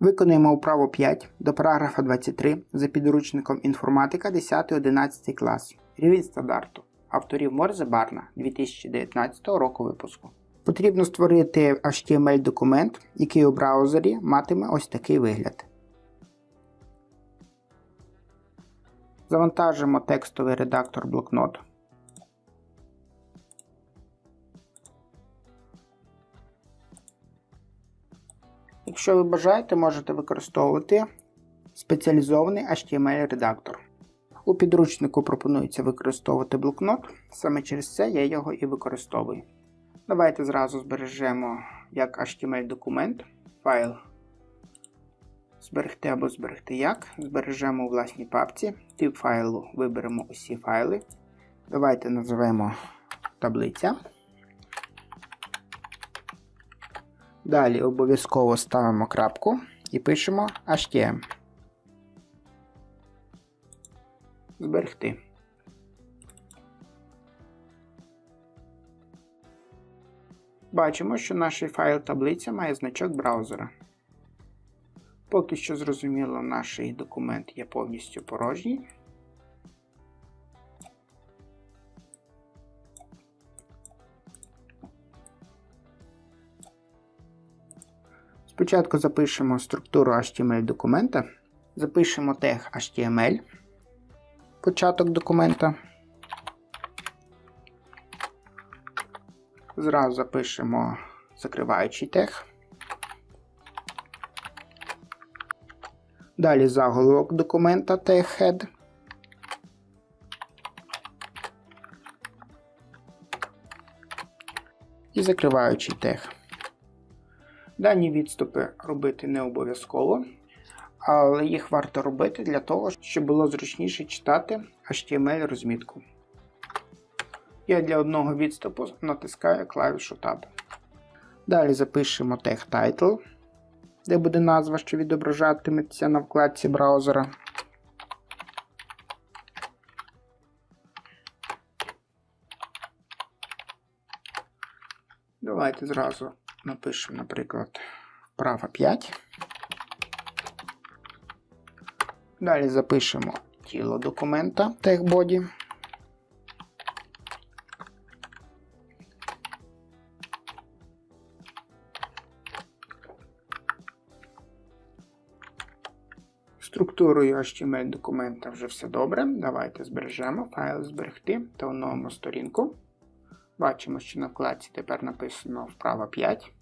Виконуємо вправу 5 до параграфа 23 за підручником інформатика 10-11 клас. Рівень стандарту. Авторів Морзе Барна 2019 року випуску. Потрібно створити HTML-документ, який у браузері матиме ось такий вигляд. Завантажимо текстовий редактор блокнот. Якщо ви бажаєте, можете використовувати спеціалізований HTML-редактор. У підручнику пропонується використовувати блокнот, саме через це я його і використовую. Давайте зразу збережемо як HTML-документ файл. Зберегти або зберегти як. Збережемо у власній папці. Тип файлу виберемо усі файли. Давайте називаємо таблиця. Далі обов'язково ставимо крапку і пишемо HTML. Зберегти. Бачимо, що наш файл таблиця має значок браузера. Поки що зрозуміло, наш документ є повністю порожній. Спочатку запишемо структуру HTML документа, запишемо тег HTML, початок документа. Зразу запишемо закриваючий тег. Далі заголовок документа тег head. І закриваючий тег. Дані відступи робити не обов'язково, але їх варто робити для того, щоб було зручніше читати HTML-розмітку. Я для одного відступу натискаю клавішу Tab. Далі запишемо тег Title, де буде назва, що відображатиметься на вкладці браузера. Давайте зразу напишемо, наприклад, вправа 5. Далі запишемо тіло документа TagBody. Структурою HTML документа вже все добре. Давайте збережемо файл зберегти та оновимо сторінку. Бачимо, що на вкладці тепер написано вправа 5.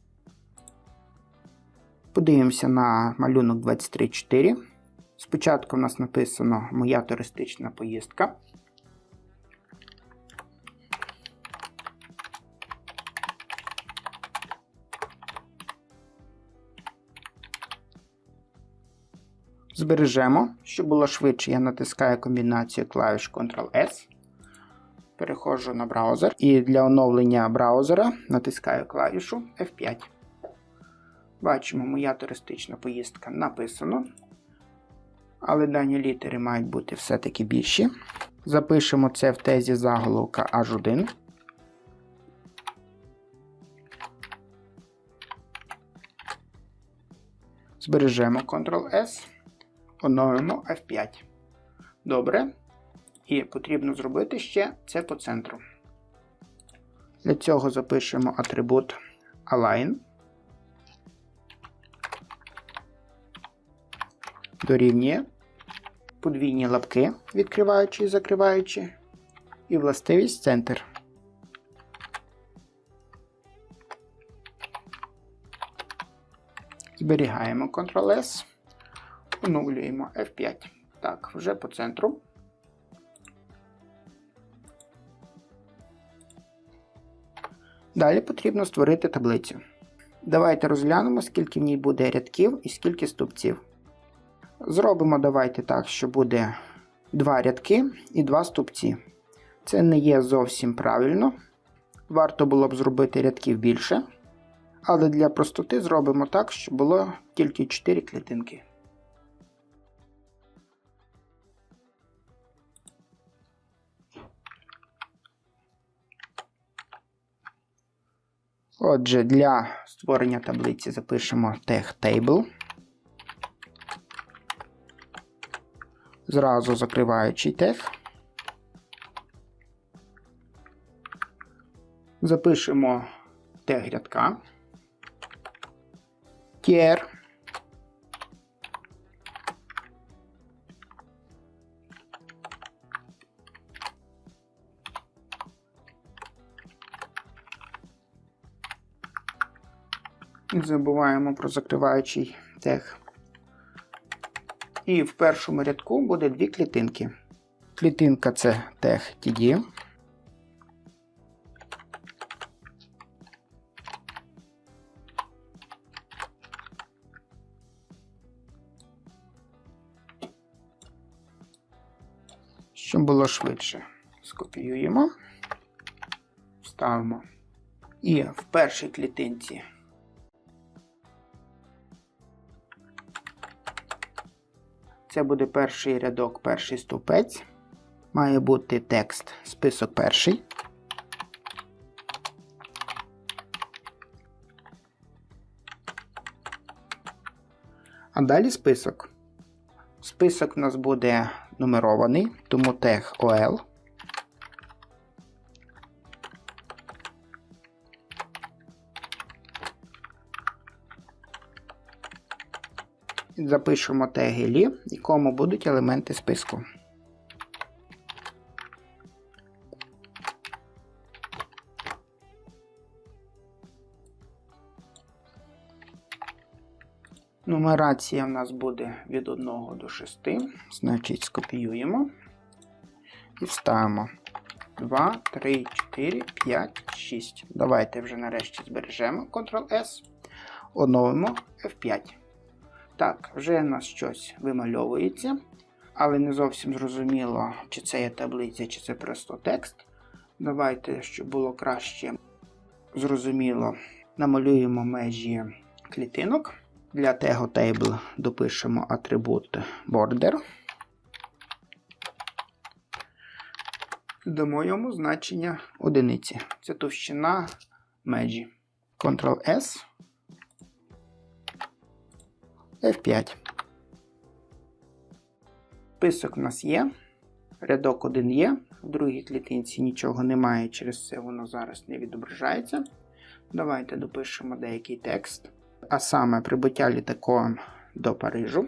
Подивимося на малюнок 23.4. Спочатку в нас написано Моя туристична поїздка. Збережемо. Щоб було швидше, я натискаю комбінацію клавіш Ctrl-S. Переходжу на браузер і для оновлення браузера натискаю клавішу F5. Бачимо, моя туристична поїздка написано. Але дані літери мають бути все-таки більші. Запишемо це в тезі заголовка H1. Збережемо Ctrl-S, оновимо F5. Добре. І потрібно зробити ще це по центру. Для цього запишемо атрибут align. Дорівнює подвійні лапки, відкриваючи і закриваючи, і властивість центр. Зберігаємо Ctrl-S, оновлюємо F5. Так, вже по центру. Далі потрібно створити таблицю. Давайте розглянемо, скільки в ній буде рядків і скільки стовпців. Зробимо давайте так, що буде два рядки і два стовпці. Це не є зовсім правильно. Варто було б зробити рядків більше. Але для простоти зробимо так, щоб було тільки 4 клітинки. Отже, для створення таблиці запишемо TechTable. Зразу закриваючий тех. Запишемо тег рядка. Tier Не забуваємо про закриваючий тег. І в першому рядку буде дві клітинки. Клітинка це тег TD. Щоб було швидше, скопіюємо, вставимо. І в першій клітинці Це буде перший рядок, перший ступець. Має бути текст список перший. А далі список. Список у нас буде нумерований, тому тег OL. Запишемо теги лі, якому будуть елементи списку. Нумерація в нас буде від 1 до 6, значить скопіюємо і вставимо 2, 3, 4, 5, 6. Давайте вже нарешті збережемо Ctrl-S, оновимо F5. Так, вже у нас щось вимальовується, але не зовсім зрозуміло, чи це є таблиця, чи це просто текст. Давайте, щоб було краще зрозуміло, намалюємо межі клітинок. Для Tego Table допишемо атрибут border. Дамо йому значення одиниці. Це товщина межі. Ctrl-S. F5. Список у нас є. Рядок один є. В другій клітинці нічого немає, через це воно зараз не відображається. Давайте допишемо деякий текст. А саме прибуття літаком до Парижу.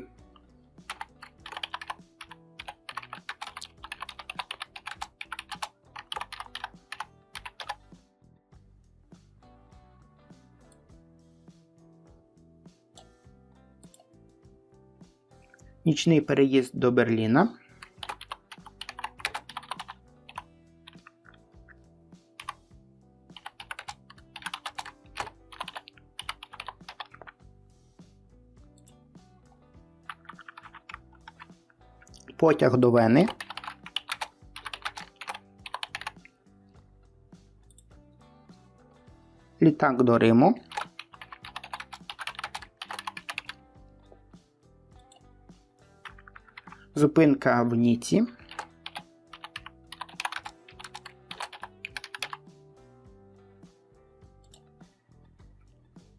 Нічний переїзд до Берліна. Потяг до Вени. Літак до Риму. Зупинка в Ніці.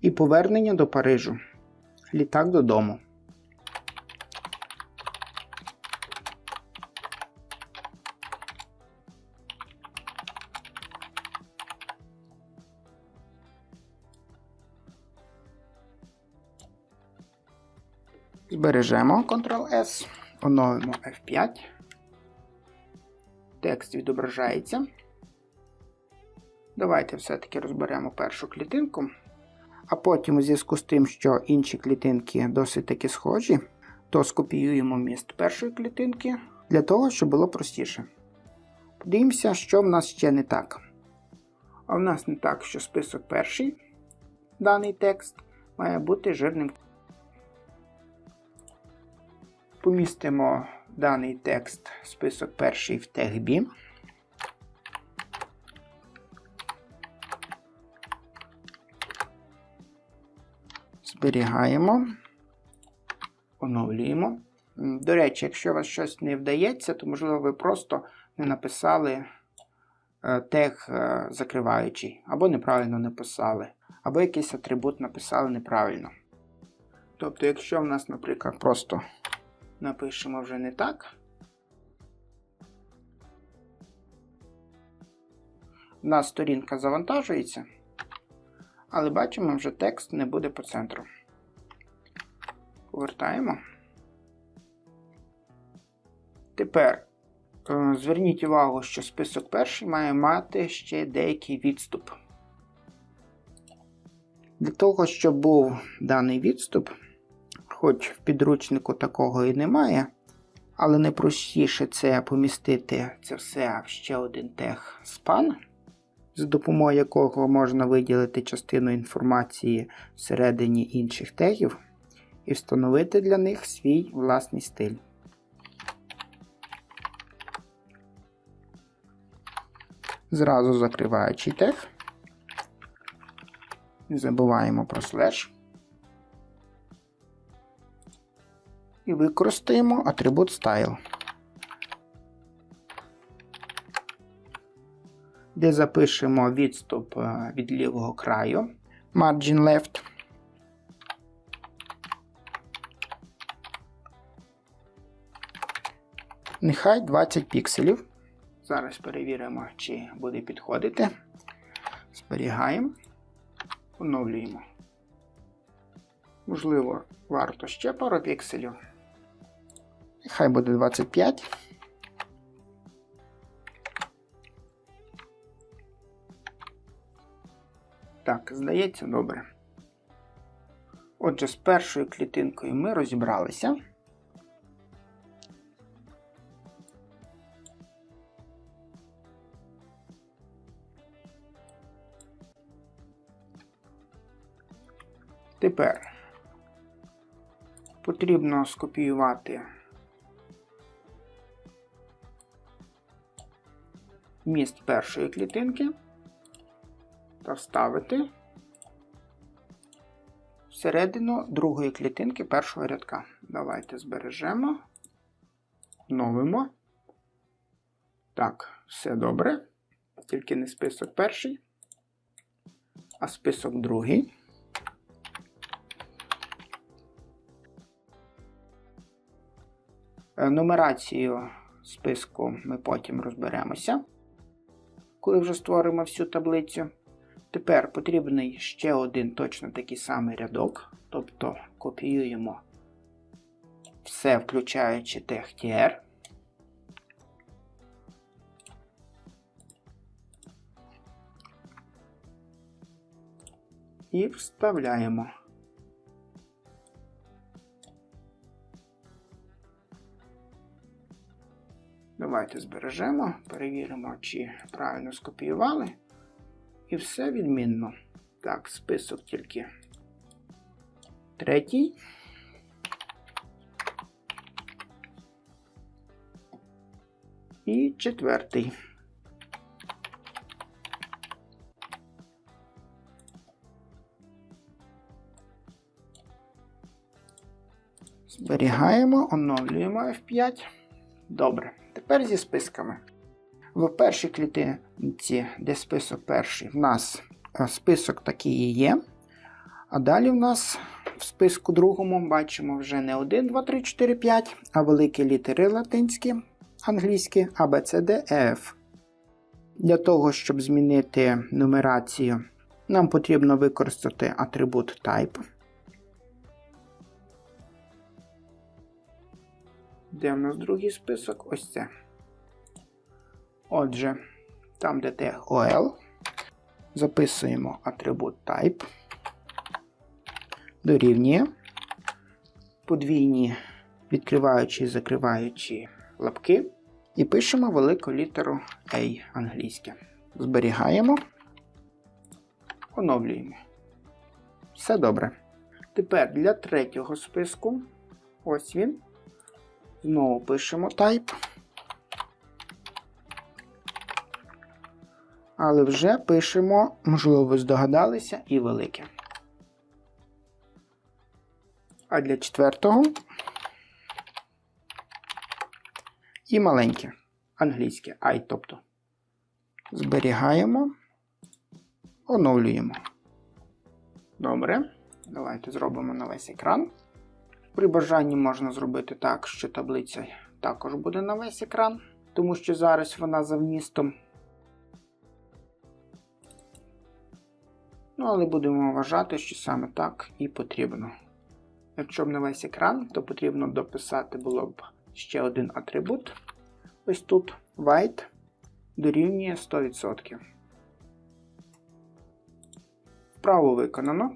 І повернення до Парижу. Літак додому. Збережемо Ctrl-S, оновимо F5. Текст відображається. Давайте все-таки розберемо першу клітинку. А потім, у зв'язку з тим, що інші клітинки досить таки схожі, то скопіюємо міст першої клітинки для того, щоб було простіше. Подивимося, що в нас ще не так. А в нас не так, що список перший, даний текст, має бути жирним. Помістимо даний текст список перший в тег B. Зберігаємо, оновлюємо. До речі, якщо у вас щось не вдається, то можливо ви просто не написали е, тег е, закриваючий, або неправильно написали, або якийсь атрибут написали неправильно. Тобто, якщо в нас, наприклад, просто напишемо вже не так. У нас сторінка завантажується, але бачимо, вже текст не буде по центру. Повертаємо. Тепер е, зверніть увагу, що список перший має мати ще деякий відступ. Для того, щоб був даний відступ, хоч в підручнику такого і немає, але найпростіше це помістити це все в ще один тег спан, за допомогою якого можна виділити частину інформації всередині інших тегів і встановити для них свій власний стиль. Зразу закриваючи тег. Забуваємо про слеш. І використаємо атрибут Style, де запишемо відступ е, від лівого краю Margin Left. Нехай 20 пікселів. Зараз перевіримо, чи буде підходити. Зберігаємо, оновлюємо. Можливо, варто ще пару пікселів. Хай буде 25. Так, здається, добре. Отже, з першою клітинкою ми розібралися. Тепер потрібно скопіювати міст першої клітинки та вставити всередину другої клітинки першого рядка. Давайте збережемо, оновимо. Так, все добре. Тільки не список перший, а список другий. Е, Нумерацію списку ми потім розберемося, коли вже створимо всю таблицю. Тепер потрібний ще один точно такий самий рядок, тобто копіюємо все, включаючи TXTR. І вставляємо. Давайте збережемо, перевіримо, чи правильно скопіювали. І все відмінно. Так, список тільки третій. І четвертий. Зберігаємо, оновлюємо F5. Добре. Тепер зі списками. В першій клітинці, де список перший, в нас е, список такий є. А далі в нас в списку другому бачимо вже не 1, 2, 3, 4, 5, а великі літери латинські, англійські А, Б, С, Д, Е, Ф. Для того, щоб змінити нумерацію, нам потрібно використати атрибут Type. Де в нас другий список? Ось це. Отже, там, де тег OL, записуємо атрибут type, дорівнює, подвійні відкриваючі і закриваючі лапки, і пишемо велику літеру A англійське. Зберігаємо, оновлюємо. Все добре. Тепер для третього списку, ось він. Знову пишемо type. Але вже пишемо, можливо, ви здогадалися, і велике. А для четвертого і маленьке. Англійське I, тобто. Зберігаємо, оновлюємо. Добре. Давайте зробимо на весь екран. При бажанні можна зробити так, що таблиця також буде на весь екран, тому що зараз вона за вмістом. Ну, але будемо вважати, що саме так і потрібно. Якщо б не весь екран, то потрібно дописати було б ще один атрибут. Ось тут white дорівнює 100%. Вправо виконано.